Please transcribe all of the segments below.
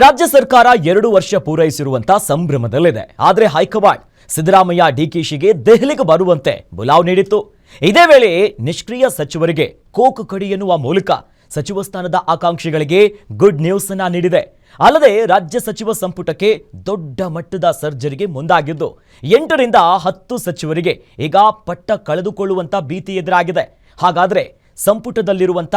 ರಾಜ್ಯ ಸರ್ಕಾರ ಎರಡು ವರ್ಷ ಪೂರೈಸಿರುವಂತ ಸಂಭ್ರಮದಲ್ಲಿದೆ. ಆದರೆ ಹೈಕಮಾಂಡ್ ಸಿದ್ದರಾಮಯ್ಯ ಡಿಕೆಶಿಗೆ ದೆಹಲಿಗೆ ಬರುವಂತೆ ಬುಲಾವ್ ನೀಡಿತ್ತು. ಇದೇ ವೇಳೆ ನಿಷ್ಕ್ರಿಯ ಸಚಿವರಿಗೆ ಕೋಕು ಕಡಿ ಎನ್ನುವ ಮೂಲಕ ಸಚಿವ ಸ್ಥಾನದ ಆಕಾಂಕ್ಷಿಗಳಿಗೆ ಗುಡ್ ನ್ಯೂಸ್ ಅನ್ನ ನೀಡಿದೆ. ಅಲ್ಲದೆ ರಾಜ್ಯ ಸಚಿವ ಸಂಪುಟಕ್ಕೆ ದೊಡ್ಡ ಮಟ್ಟದ ಸರ್ಜರಿಗೆ ಮುಂದಾಗಿದ್ದು, ಎಂಟರಿಂದ ಹತ್ತು ಸಚಿವರಿಗೆ ಈಗ ಪಟ್ಟ ಕಳೆದುಕೊಳ್ಳುವಂತ ಭೀತಿ ಎದುರಾಗಿದೆ. ಹಾಗಾದ್ರೆ ಸಂಪುಟದಲ್ಲಿರುವಂತ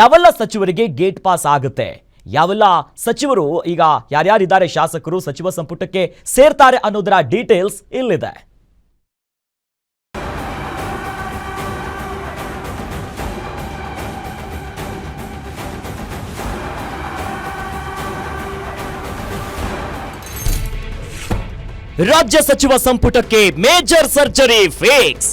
ಯಾವೆಲ್ಲ ಸಚಿವರಿಗೆ ಗೇಟ್ ಪಾಸ್ ಆಗುತ್ತೆ? ಯಾವೆಲ್ಲ ಸಚಿವರು ಈಗ ಯಾರ್ಯಾರಿದ್ದಾರೆ ಶಾಸಕರು ಸಚಿವ ಸಂಪುಟಕ್ಕೆ ಸೇರ್ತಾರೆ ಅನ್ನೋದರ ಡೀಟೇಲ್ಸ್ ಇಲ್ಲಿದೆ. ರಾಜ್ಯ ಸಚಿವ ಸಂಪುಟಕ್ಕೆ ಮೇಜರ್ ಸರ್ಜರಿ ಫಿಕ್ಸ್.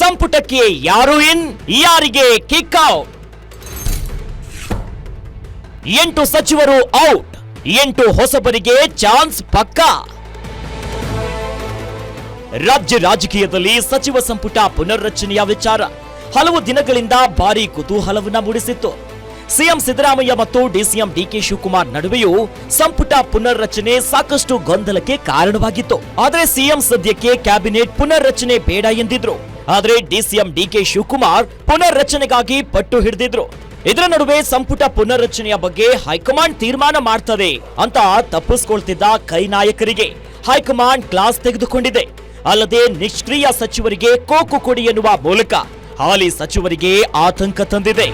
ಸಂಪುಟಕ್ಕೆ ಯಾರು ಇನ್, ಯಾರಿಗೆ ಕಿಕ್ ಔಟ್? ಎಂಟು ಸಚಿವರು ಔಟ್, ಎಂಟು ಹೊಸಬರಿಗೆ ಚಾನ್ಸ್ ಪಕ್ಕಾ. ರಾಜ್ಯ ರಾಜಕೀಯದಲ್ಲಿ ಸಚಿವ ಸಂಪುಟ ಪುನರ್ರಚನೆಯ ವಿಚಾರ. ಹಲವು ದಿನಗಳಿಂದ ಭಾರಿ ಕುತೂಹಲವನ್ನ ಮೂಡಿಸಿತ್ತು. ಸಿಎಂ ಸಿದ್ದರಾಮಯ್ಯ ಮತ್ತು ಡಿಸಿಎಂ ಡಿಕೆ ಶಿವಕುಮಾರ್ ನಡುವೆಯೂ ಸಂಪುಟ ಪುನರ್ರಚನೆ ಸಾಕಷ್ಟು ಗೊಂದಲಕ್ಕೆ ಕಾರಣವಾಗಿತ್ತು. ಆದರೆ ಸಿಎಂ ಸದ್ಯಕ್ಕೆ ಕ್ಯಾಬಿನೆಟ್ ಪುನರ್ರಚನೆ ಬೇಡ ಎಂದಿದ್ರು. ಆದರೆ ಡಿಸಿಎಂ ಡಿಕೆ ಶಿವಕುಮಾರ್ ಪುನರ್ರಚನೆಗಾಗಿ ಪಟ್ಟು ಹಿಡಿದಿದ್ರು. ಇದರ ನಡುವೆ ಸಂಪುಟ ಪುನರ್ರಚನೆಯ ಬಗ್ಗೆ ಹೈಕಮಾಂಡ್ ತೀರ್ಮಾನ ಮಾಡ್ತದೆ ಅಂತ ತಪ್ಪಿಸ್ಕೊಳ್ತಿದ್ದ ಕೈ ನಾಯಕರಿಗೆ ಹೈಕಮಾಂಡ್ ಕ್ಲಾಸ್ ತೆಗೆದುಕೊಂಡಿದೆ. ಅಲ್ಲದೆ ನಿಷ್ಕ್ರಿಯ ಸಚಿವರಿಗೆ ಕೋಕು ಕೊಡಿ ಎನ್ನುವ ಮೂಲಕ ಹಾಲಿ ಸಚಿವರಿಗೆ ಆತಂಕ ತಂದಿದೆ.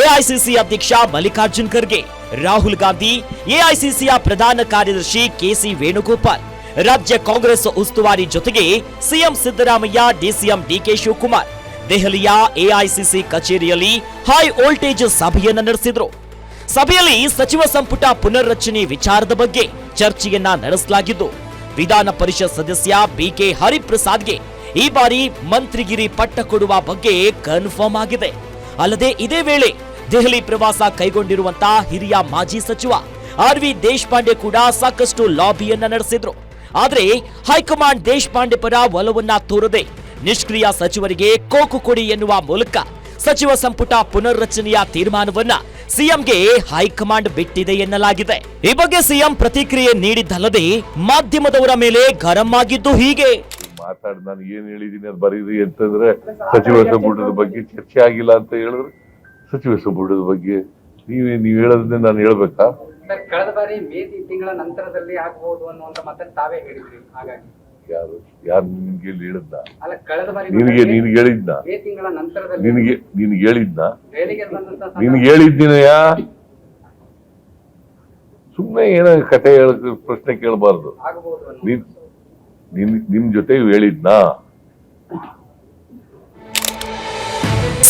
ಎಐಸಿಸಿ ಅಧ್ಯಕ್ಷ ಮಲ್ಲಿಕಾರ್ಜುನ್ ಖರ್ಗೆ, ರಾಹುಲ್ ಗಾಂಧಿ, ಎಐಸಿಸಿಯ ಪ್ರಧಾನ ಕಾರ್ಯದರ್ಶಿ ಕೆಸಿ ವೇಣುಗೋಪಾಲ್, ರಾಜ್ಯ ಕಾಂಗ್ರೆಸ್ ಉಸ್ತುವಾರಿ ಜೊತೆಗೆ CM Siddaramaiah, DCM DK Shivakumar ದೆಹಲಿಯ ಎಐಸಿಸಿ ಕಚೇರಿಯಲ್ಲಿ ಹೈ ವೋಲ್ಟೇಜ್ ಸಭೆಯನ್ನ ನಡೆಸಿದ್ರು. ಸಭೆಯಲ್ಲಿ ಸಚಿವ ಸಂಪುಟ ಪುನರ್ರಚನೆ ವಿಚಾರದ ಬಗ್ಗೆ ಚರ್ಚೆಯನ್ನ ನಡೆಸಲಾಗಿದ್ದು, ವಿಧಾನ ಪರಿಷತ್ ಸದಸ್ಯ ಬಿಕೆ ಹರಿಪ್ರಸಾದ್ಗೆ ಈ ಬಾರಿ ಮಂತ್ರಿಗಿರಿ ಪಟ್ಟ ಕೊಡುವ ಬಗ್ಗೆ ಕನ್ಫರ್ಮ್ ಆಗಿದೆ. ಅಲ್ಲದೆ ಇದೇ ವೇಳೆ ದೆಹಲಿ ಪ್ರವಾಸ ಕೈಗೊಂಡಿರುವಂತಹ ಹಿರಿಯ ಮಾಜಿ ಸಚಿವ ಆರ್ ವಿ ದೇಶಪಾಂಡೆ ಕೂಡ ಸಾಕಷ್ಟು ಲಾಬಿಯನ್ನ ನಡೆಸಿದ್ರು. ಆದರೆ ಹೈಕಮಾಂಡ್ ದೇಶಪಾಂಡೆ ಪರ ಒಲವನ್ನ ತೋರದೆ ನಿಷ್ಕ್ರಿಯ ಸಚಿವರಿಗೆ ಕೋಕು ಕೊಡಿ ಎನ್ನುವ ಮೂಲಕ ಸಚಿವ ಸಂಪುಟ ಪುನರ್ರಚನೆಯ ತೀರ್ಮಾನವನ್ನ ಸಿಎಂಗೆ ಹೈಕಮಾಂಡ್ ಬಿಟ್ಟಿದೆ ಎನ್ನಲಾಗಿದೆ. ಈ ಬಗ್ಗೆ ಸಿಎಂ ಪ್ರತಿಕ್ರಿಯೆ ನೀಡಿದ್ದಲ್ಲದೆ ಮಾಧ್ಯಮದವರ ಮೇಲೆ ಗರಂ ಆಗಿದ್ದು ಹೀಗೆ. ಮಾತಾಡಿ ನಾನು ಏನ್ ಹೇಳಿದೀನಿ ಅದು ಬರೀರಿ ಅಂತಂದ್ರೆ ಸಚಿವ ಸಂಪುಟದ ಬಗ್ಗೆ ಚರ್ಚೆ ಆಗಿಲ್ಲ ಅಂತ ಹೇಳಿದ್ರೆ. ಸಚಿವ ಸಂಪುಟದ ಬಗ್ಗೆ ನೀವೇ ನೀವು ಹೇಳೋದನ್ನೇ ನಾನು ಹೇಳ್ಬೇಕಾ? ಸರ್ ಕಳೆದ ಬಾರಿ ಮೇ ತಿಂಗಳ ನಂತರದಲ್ಲಿ ಆಗಬಹುದು ಅನ್ನುವಂತ ಮಾತನ್ನು ತಾವೇ ಹೇಳಿದ್ರಿ. ಹಾಗಾಗಿ ಯಾರು ಯಾರು ನಿನ್ಗೆ ಹೇಳಿದ್ನ? ಅಲ್ಲ ಕಳೆದ ಬಾರಿ ನಿನಗೆ ನಿನ್ಗೆ ಹೇಳಿದ್ನ? ನಿನಗೆ ನಿನ್ಗೆ ಹೇಳಿದ್ನ? ನಿನ್ಗೆ ಹೇಳಿದ್ದೀನಯ್ಯ? ಸುಮ್ಮನೆ ಏನೋ ಕತೆ ಹೇಳ ಪ್ರಶ್ನೆ ಕೇಳಬಾರ್ದು. ನೀನ್ ನಿನ್ ನಿಮ್ ಜೊತೆ ಹೇಳಿದ್ನಾ?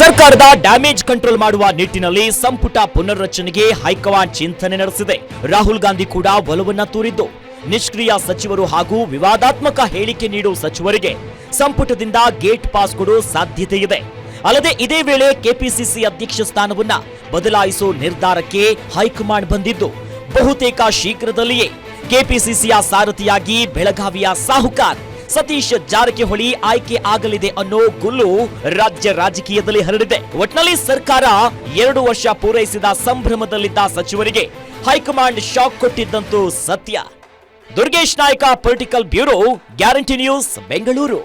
ಸರ್ಕಾರದ ಡ್ಯಾಮೇಜ್ ಕಂಟ್ರೋಲ್ ಮಾಡುವ ನಿಟ್ಟಿನಲ್ಲಿ ಸಂಪುಟ ಪುನರ್ರಚನೆಗೆ ಹೈಕಮಾಂಡ್ ಚಿಂತನೆ ನಡೆಸಿದೆ. ರಾಹುಲ್ ಗಾಂಧಿ ಕೂಡ ಒಲವನ್ನ ತೋರಿದ್ದು. ನಿಷ್ಕ್ರಿಯ ಸಚಿವರು ಹಾಗೂ ವಿವಾದಾತ್ಮಕ ಹೇಳಿಕೆ ನೀಡುವ ಸಚಿವರಿಗೆ ಸಂಪುಟದಿಂದ ಗೇಟ್ ಪಾಸ್ ಕೊಡುವ ಸಾಧ್ಯತೆ ಇದೆ ಅಲ್ಲದೆ ಇದೇ ವೇಳೆ ಕೆಪಿಸಿಸಿ ಅಧ್ಯಕ್ಷ ಸ್ಥಾನವನ್ನ ಬದಲಾಯಿಸುವ ನಿರ್ಧಾರಕ್ಕೆ ಹೈಕಮಾಂಡ್ ಬಂದಿದ್ದು, ಬಹುತೇಕ ಶೀಘ್ರದಲ್ಲಿಯೇ ಕೆಪಿಸಿಸಿಯ ಸಾರಥಿಯಾಗಿ ಬೆಳಗಾವಿಯ ಸಾಹುಕಾರ್ ಸತೀಶ್ ಜಾರಕಿಹೊಳಿ ಆಯ್ಕೆ ಆಗಲಿದೆ ಅನ್ನೋ ಗುಲ್ಲು ರಾಜ್ಯ ರಾಜಕೀಯದಲ್ಲಿ ಹರಡಿದೆ. ಒಟ್ನಲ್ಲಿ ಸರ್ಕಾರ ಎರಡು ವರ್ಷ ಪೂರೈಸಿದ ಸಂಭ್ರಮದಲ್ಲಿದ್ದ ಸಚಿವರಿಗೆ ಹೈಕಮಾಂಡ್ ಶಾಕ್ ಕೊಟ್ಟಿದ್ದಂತೂ ಸತ್ಯ. Durgesh Nayka political bureau guarantee news Bengaluru.